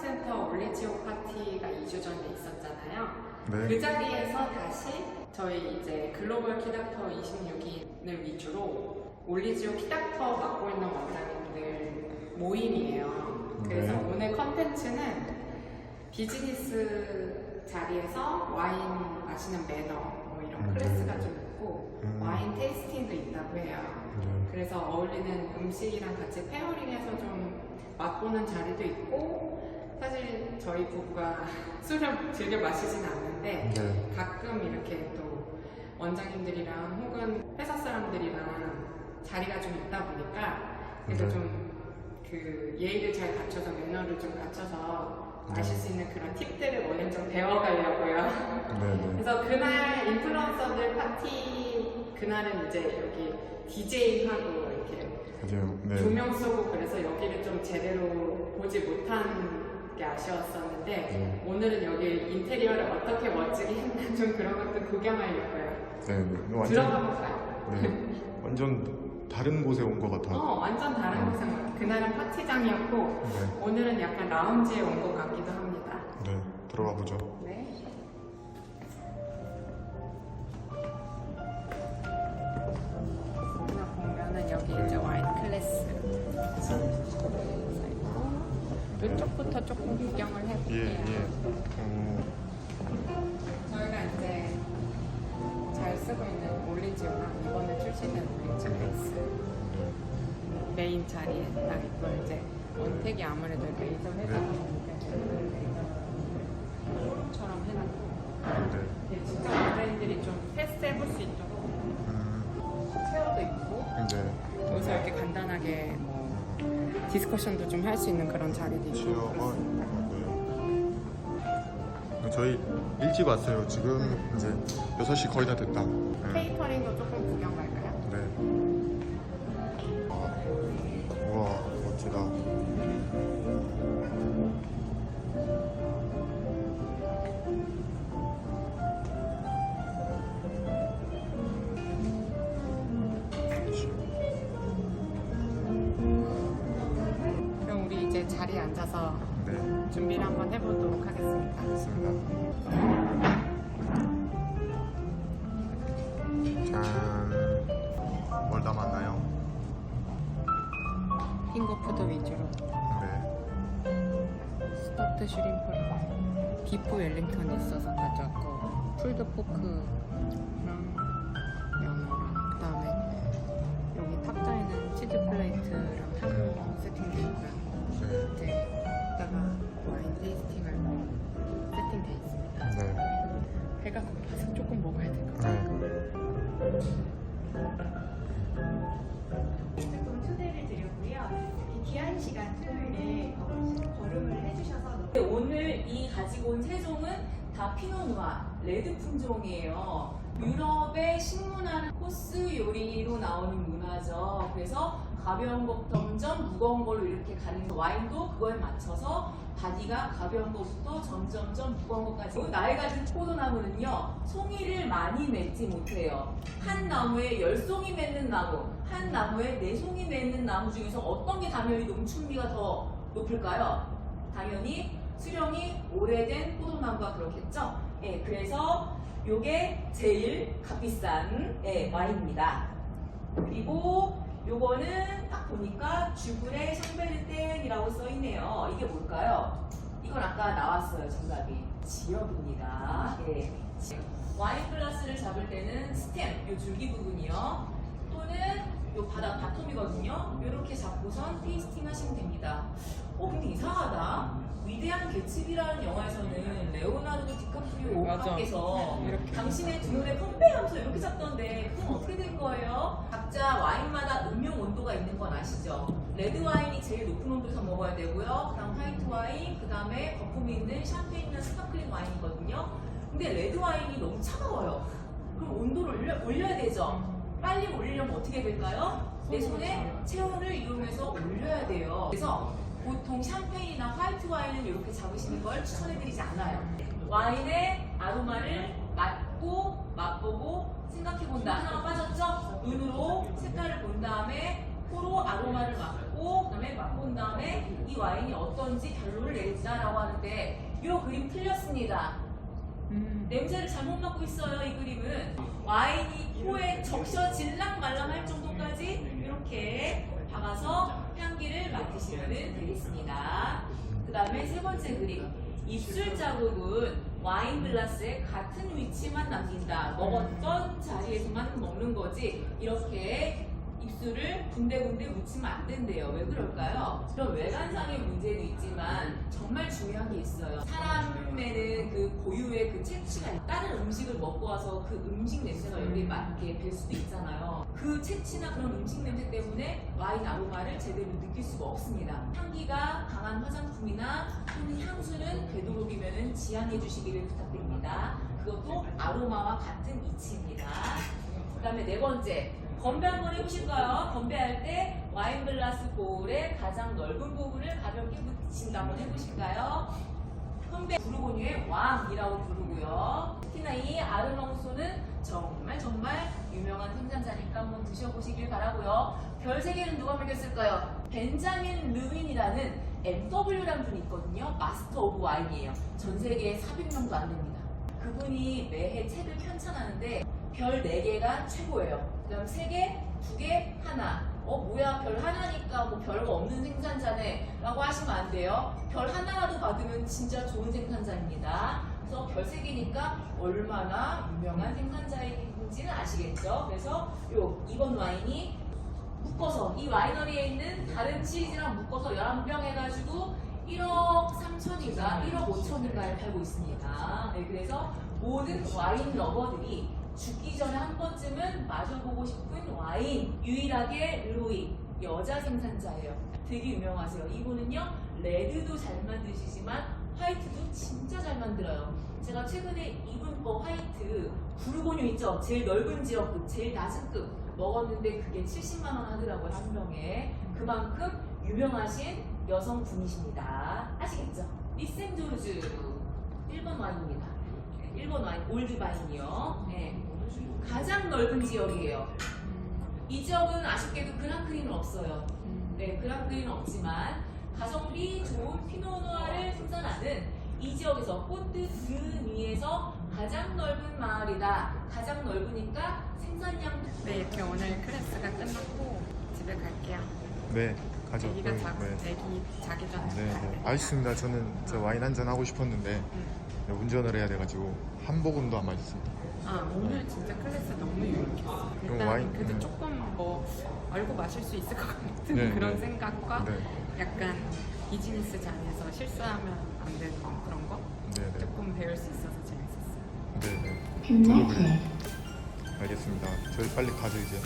센터 올리지오 파티가 2주 전에 있었잖아요. 네. 그 자리에서 다시 저희 이제 글로벌 키닥터 26인을 위주로 올리지오 키닥터 맡고 있는 원장님들 모임이에요. 그래서 네. 오늘 컨텐츠는 비즈니스 자리에서 와인 마시는 매너 뭐 이런 음. 클래스가 좀 있고 음. 와인 테이스팅도 있다고 해요. 네. 그래서 어울리는 음식이랑 같이 페어링해서 좀 맛보는 자리도 있고 사실 저희 부부가 술을 즐겨 마시진 않는데 네. 가끔 이렇게 또 원장님들이랑 혹은 회사 사람들이랑 자리가 좀 있다 보니까 그래서 네. 좀그 예의를 잘 갖춰서 매너를 좀 갖춰서 네. 마실 수 있는 그런 팁들을 오늘 좀 배워가려고요. 네. 네. 그래서 그날 인플루언서들 파티 그날은 이제 여기 DJ 하고 이렇게 맞아요. 네. 조명 쏘고 그래서 여기를 좀 제대로 보지 못한 게 아쉬웠었는데 네. 오늘은 여기 인테리어를 어떻게 멋지게 했나 좀 그런 것도 구경하려고요. 네. 네. 완전 들어가 볼까요? 네. 완전 다른 곳에 온 것 같아. 어 완전 다른 곳인 것 같아요. 그날은 파티장이었고 네. 오늘은 약간 라운지에 온 것 같기도 합니다. 네. 들어가 보죠. 네. 보면은 여기 이제 와인 클래스 이쪽부터 조금 구경을 해볼게요. 예. 예. 어, 저희가 이제 잘 쓰고 있는 올리지오랑 이번에 출시된 올리지오 베이스 메인 자리에 딱 이걸 이제 원택이 아무래도 레이저 회사인데 처럼 해놓고 네. 예, 진짜 브랜드들이 좀 테스트 해볼 수 있도록 음. 체어도 있고 네. 여기서 이렇게 간단하게 뭐 디스커션도 좀 할 수 있는 그런 자리도 있고 치어가 그렇습니다. 네. 저희 일찍 왔어요. 지금 이제 6시 거의 다 됐다. 네. 케이터링도 조금 구경 자리에 앉아서 네, 준비를 한번 해보도록 하겠습니다. 좋습니다. 짠. 뭘 담았나요? 핑거푸드 위주로 네. 스토트 슈림프랑 비프 웰링턴이 있어서 가져왔고 풀드 포크랑 연어랑 그다음에 여기 탁자에는 치즈 플레이트랑 햄버거 세팅돼 있고요. 다 피노누아 레드 품종이에요. 유럽의 식문화는 코스 요리로 나오는 문화죠. 그래서 가벼운 것부터 점점 무거운 걸로 이렇게 가는 와인도 그거에 맞춰서 바디가 가벼운 것부터 점점점 무거운 것까지 나이가 든 포도나무는요 송이를 많이 맺지 못해요 한 나무에 열 송이 맺는 나무 한 나무에 네 송이 맺는 나무 중에서 어떤 게 당연히 농축미가 더 높을까요? 당연히 수령이 오래된 포도 나무가 그렇겠죠. 예, 그래서 요게 제일 값비싼 예, 와인입니다. 그리고 요거는 딱 보니까 주불의 샴베르땡이라고 써 있네요. 이게 뭘까요? 이건 아까 나왔어요. 정답이 지역입니다. 예. 와인 글라스를 잡을 때는 스템, 요 줄기 부분이요. 또는 요 바닥 바텀이거든요. 이렇게 잡고선 테이스팅 하시면 됩니다. 어, 근데 이상하다. 위대한 개츠비라는 영화에서는 레오나르도 디카프리오. 오빠께서. 당신의 두 눈에 펌페하면서 이렇게 잡던데 그럼 어떻게 된 거예요? 각자 와인마다 음용 온도가 있는 건 아시죠? 레드 와인이 제일 높은 온도에서 먹어야 되고요. 그다음 화이트 와인, 그다음에 거품이 있는 샴페인이나 스파클링 와인이거든요. 근데 레드 와인이 너무 차가워요. 그럼 온도를 올려, 올려야 되죠. 빨리 올리려면 어떻게 될까요? 내 손에 체온을 이용해서 올려야 돼요. 그래서 보통 샴페인이나 화이트 와인은 이렇게 잡으시는 걸 추천해드리지 않아요. 와인의 아로마를 맡고 맛보고 생각해본다. 하나가 빠졌죠? 눈으로 색깔을 본 다음에 입으로 아로마를 맡고 그다음에 맛본 다음에 이 와인이 어떤지 결론을 내리자라고 하는데 이 그림 틀렸습니다. 음. 냄새를 잘못 맡고 있어요. 이 그림은 와인이 코에 적셔 질랑말랑할 정도까지 이렇게 박아서 향기를 맡으시면 되겠습니다. 그 다음에 세 번째 그림 입술 자국은 와인 글라스에 같은 위치만 남긴다. 먹었던 자리에서만 먹는 거지 이렇게 입술을 군데군데 묻히면 안 된대요. 왜 그럴까요? 그런 외관상의 문제도 있지만 정말 중요한 게 있어요. 사람에는 그 고유의 그 채취가 있- 다른 음식을 먹고 와서 그 음식 냄새가 여기에 맞게 될 수도 있잖아요. 그 채취나 그런 음식 냄새 때문에 와인 아로마를 제대로 느낄 수가 없습니다. 향기가 강한 화장품이나 향수는 되도록이면 지양해 주시기를 부탁드립니다. 그것도 아로마와 같은 이치입니다. 그 다음에 네 번째, 건배 한번 해보실까요? 건배할 때 와인 글라스 볼의 가장 넓은 부분을 가볍게 묻힌다 한번 해보실까요? 건배 부르고뉴의 왕이라고 부르고요. 특히나 이 아르망소는 정말 정말 유명한 생산자니까 한번 드셔보시길 바라고요. 별 세 개는 누가 매겼을까요? 벤자민 르윈이라는 MW라는 분이 있거든요. 마스터 오브 와인이에요. 전 세계에 400명도 안 됩니다. 그분이 매해 책을 편찬하는데 별 4개가 최고예요. 그 다음 3개, 2개, 하나. 어, 뭐야, 별 하나니까 뭐 별거 없는 생산자네. 라고 하시면 안 돼요. 별 하나라도 받으면 진짜 좋은 생산자입니다. 그래서 별 3개니까 얼마나 유명한 생산자인지는 아시겠죠? 그래서 요, 이번 와인이 묶어서, 이 와이너리에 있는 다른 치즈랑 묶어서 11병 해가지고 1억 3천인가 1억 5천인가를 팔고 있습니다. 네, 그래서 모든 와인 러버들이 죽기 전에 한 번쯤은 마셔보고 싶은 와인 유일하게 루이 여자 생산자예요. 되게 유명하세요. 이분은요 레드도 잘 만드시지만 화이트도 진짜 잘 만들어요. 제가 최근에 이분 거 화이트 부르고뉴 있죠? 제일 넓은 지역 급, 제일 낮은 급 먹었는데 그게 70만 원 하더라고요 한 병에. 그만큼 유명하신 여성분이십니다. 아시겠죠? 리센조르주 1번 와인입니다. 1번 와인 올드 바인이요. 네. 가장 넓은 지역이에요. 이 지역은 아쉽게도 그랑크리는 없어요. 네, 그랑크리는 없지만 가성비 좋은 피노누아를 생산하는 이 지역에서 코트 드니에서 가장 넓은 마을이다. 가장 넓으니까 생산량도 네, 이렇게 오늘 클래스가 끝났고 집에 갈게요. 네, 가죠. 아기가 네, 자, 네. 아기 자기 전에. 네, 네. 알겠습니다. 저는 저 와인 한 잔 하고 싶었는데 음. 네, 운전을 해야 돼가지고 한 모금도 안 마셨습니다. 아 오늘 진짜 클래스 너무 유익했어. 일단 와인- 그래도 음. 조금 뭐 알고 마실 수 있을 것 같은 네, 그런 네. 생각과 네, 약간 비즈니스 장에서 실수하면 안 되는 그런 거 네, 네, 조금 배울 수 있어서 재밌었어요. 네, 네. 뷰네트 알겠습니다. 저희 빨리 가죠 이제.